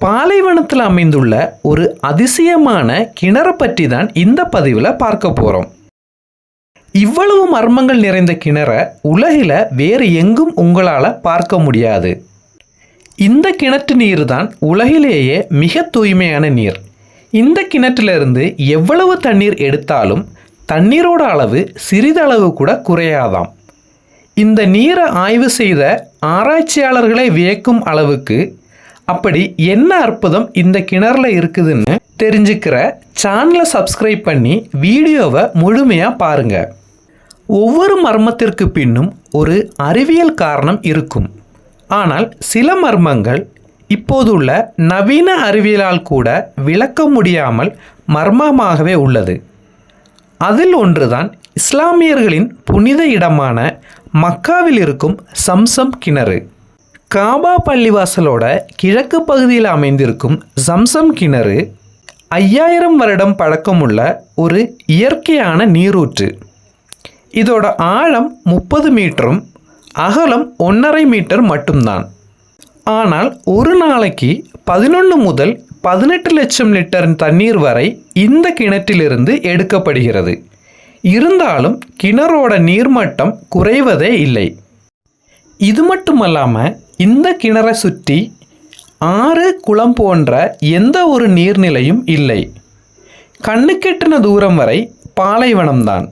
பாலைவனத்தில் அமைந்துள்ள ஒரு அதிசயமான கிணறு பற்றி தான் இந்த பதிவில் பார்க்க போகிறோம் இவ்வளவு மர்மங்கள் நிறைந்த கிணறை உலகில் வேறு எங்கும் உங்களால் பார்க்க முடியாது. இந்த கிணற்று நீர் தான் உலகிலேயே மிக தூய்மையான நீர். இந்த கிணற்றிலிருந்து எவ்வளவு தண்ணீர் எடுத்தாலும் தண்ணீரோட அளவு சிறிதளவு கூட குறையாதாம். இந்த நீரை ஆய்வு செய்த ஆராய்ச்சியாளர்களை வியக்கும் அளவுக்கு அப்படி என்ன அற்புதம் இந்த கிணறுல இருக்குதுன்னு தெரிஞ்சுக்கிற சேனலை சப்ஸ்கிரைப் பண்ணி வீடியோவை முழுமையாக பாருங்க. ஒவ்வொரு மர்மத்திற்கு பின்னும் ஒரு அறிவியல் காரணம் இருக்கும். ஆனால் சில மர்மங்கள் இப்போதுள்ள நவீன அறிவியலால் கூட விளக்க முடியாமல் மர்மமாகவே உள்ளது. அதில் ஒன்றுதான் இஸ்லாமியர்களின் புனித இடமான மக்காவில் இருக்கும் சம்சம் கிணறு. காபா பள்ளிவாசலோட கிழக்கு பகுதியில் அமைந்திருக்கும் சம்சம் கிணறு ஐயாயிரம் வருடம் பழக்கமுள்ள ஒரு இயற்கையான நீரூற்று. இதோட ஆழம் முப்பது மீட்டரும் அகலம் ஒன்றரை மீட்டர் மட்டும்தான். ஆனால் ஒரு நாளைக்கு பதினொன்று முதல் பதினெட்டு லட்சம் லிட்டர் தண்ணீர் வரை இந்த கிணற்றிலிருந்து எடுக்கப்படுகிறது. இருந்தாலும் கிணறோட நீர்மட்டம் குறைவதே இல்லை. இது மட்டுமல்லாமல் இந்த கிணறை சுற்றி ஆறு குளம் போன்ற எந்த ஒரு நீர்நிலையும் இல்லை. கண்ணுக்கெட்டின தூரம் வரை பாலைவனம்தான்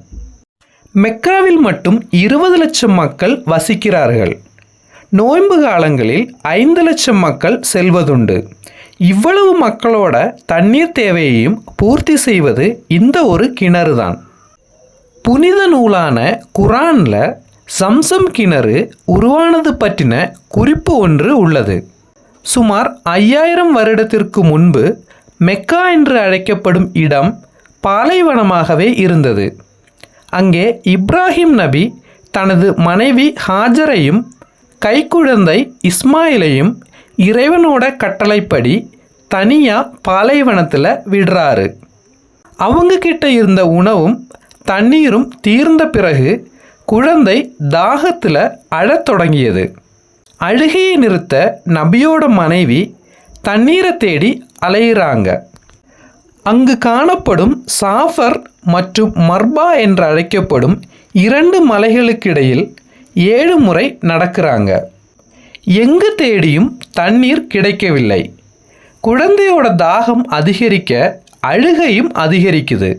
மெக்காவில் மட்டும் இருபது லட்சம் மக்கள் வசிக்கிறார்கள். நோன்பு காலங்களில் ஐந்து லட்சம் மக்கள் செல்வதுண்டு. இவ்வளவு மக்களோட தண்ணீர் தேவையையும் பூர்த்தி செய்வது இந்த ஒரு கிணறு தான் புனித நூலான குரானில் சம்சம் கிணறு உருவானது பற்றின குறிப்பு ஒன்று உள்ளது. சுமார் ஐயாயிரம் வருடத்திற்கு முன்பு மெக்கா என்று அழைக்கப்படும் இடம் பாலைவனமாகவே இருந்தது. அங்கே இப்ராஹிம் நபி தனது மனைவி ஹாஜரையும் கைக்குழந்தை இஸ்மாயிலையும் இறைவனோட கட்டளைப்படி தனியாக பாலைவனத்தில் விடுறாரு. அவங்க கிட்ட இருந்த உணவும் தண்ணீரும் தீர்ந்த பிறகு குழந்தை தாகத்தில் அழத் தொடங்கியது. அழுகையை நிறுத்த நபியோட மனைவி தண்ணீரை தேடி அலையிறாங்க. அங்கு காணப்படும் சாஃபர் மற்றும் மர்பா என்று அழைக்கப்படும் இரண்டு மலைகளுக்கிடையில் ஏழு முறை நடக்கிறாங்க. எங்கு தேடியும் தண்ணீர் கிடைக்கவில்லை. குழந்தையோட தாகம் அதிகரிக்க அழுகையும் அதிகரிக்குது.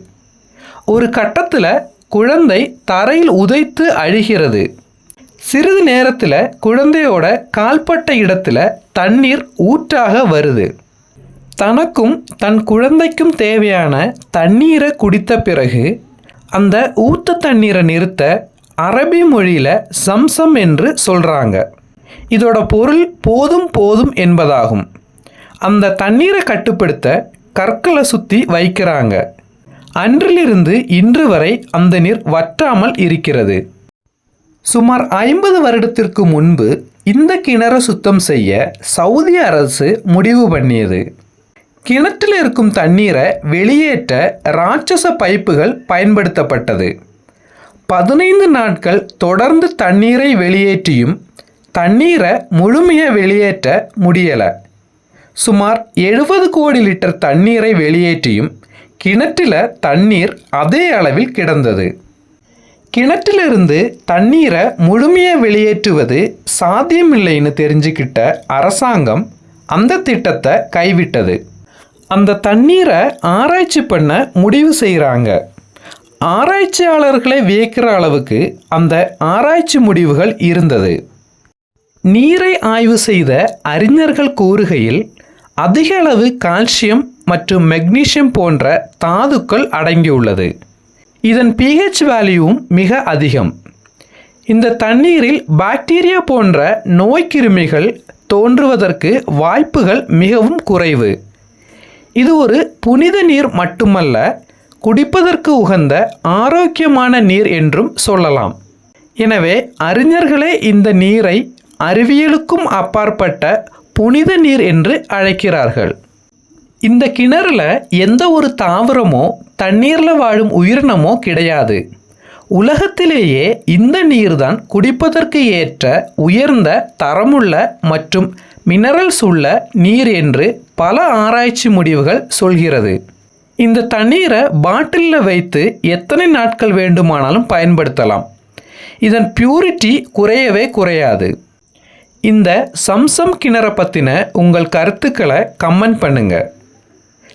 ஒரு கட்டத்தில் குழந்தை தரையில் உதைத்து அழுகிறது. சிறிது நேரத்தில் குழந்தையோட கால்பட்ட இடத்துல தண்ணீர் ஊற்றாக வருது. தனக்கும் தன் குழந்தைக்கும் தேவையான தண்ணீரை குடித்த பிறகு அந்த ஊத்த தண்ணீரை நிறுத்த அரபி மொழியில் சம்சம் என்று சொல்கிறாங்க இதோட பொருள் போதும் போதும் என்பதாகும். அந்த தண்ணீரை கட்டுப்படுத்த கற்களை சுற்றி வைக்கிறாங்க. அன்றிலிருந்து இன்று வரை அந்த நீர் வற்றாமல் இருக்கிறது. சுமார் ஐம்பது வருடத்திற்கு முன்பு இந்த கிணறு சுத்தம் செய்ய சவுதி அரசு முடிவு பண்ணியது. கிணற்றில் இருக்கும் தண்ணீரை வெளியேற்ற ராட்சச பைப்புகள் பயன்படுத்தப்பட்டது. பதினைந்து நாட்கள் தொடர்ந்து தண்ணீரை வெளியேற்றியும் தண்ணீரை முழுமையாக வெளியேற்ற முடியலை. சுமார் எழுபது கோடி லிட்டர் தண்ணீரை வெளியேற்றியும் கிணற்றில் தண்ணீர் அதே அளவில் கிடந்தது. கிணற்றிலிருந்து தண்ணீரை முழுமையாக வெளியேற்றுவது சாத்தியமில்லைன்னு தெரிஞ்சுக்கிட்ட அரசாங்கம் அந்த திட்டத்தை கைவிட்டது. அந்த தண்ணீரை ஆராய்ச்சி பண்ண முடிவு செய்கிறாங்க ஆராய்ச்சியாளர்களை வியக்கிற அளவுக்கு அந்த ஆராய்ச்சி முடிவுகள் இருந்தது. நீரை ஆய்வு செய்த அறிஞர்கள் கூறுகையில் அதிக அளவு கால்சியம் மற்றும் மெக்னீஷியம் போன்ற தாதுக்கள் அடங்கியுள்ளது. இதன் பிஹெச் வேல்யூவும் மிக அதிகம். இந்த தண்ணீரில் பாக்டீரியா போன்ற நோய்க்கிருமிகள் தோன்றுவதற்கு வாய்ப்புகள் மிகவும் குறைவு. இது ஒரு புனித நீர் மட்டுமல்ல குடிப்பதற்கு உகந்த ஆரோக்கியமான நீர் என்றும் சொல்லலாம். எனவே அறிஞர்களே இந்த நீரை அறிவியலுக்கும் அப்பாற்பட்ட புனித நீர் என்று அழைக்கிறார்கள். இந்த கிணறுல எந்த ஒரு தாவரமோ தண்ணீரில் வாழும் உயிரினமோ கிடையாது. உலகத்திலேயே இந்த நீர்தான் குடிப்பதற்கு ஏற்ற உயர்ந்த தரமுள்ள மற்றும் மினரல்ஸ் உள்ள நீர் என்று பல ஆராய்ச்சி முடிவுகள் சொல்கிறது. இந்த தண்ணீரை பாட்டிலில் வைத்து எத்தனை நாட்கள் வேண்டுமானாலும் பயன்படுத்தலாம். இதன் பியூரிட்டி குறையவே குறையாது. இந்த சம்சம் கிணறை பற்றின உங்கள் கருத்துக்களை கமெண்ட் பண்ணுங்கள்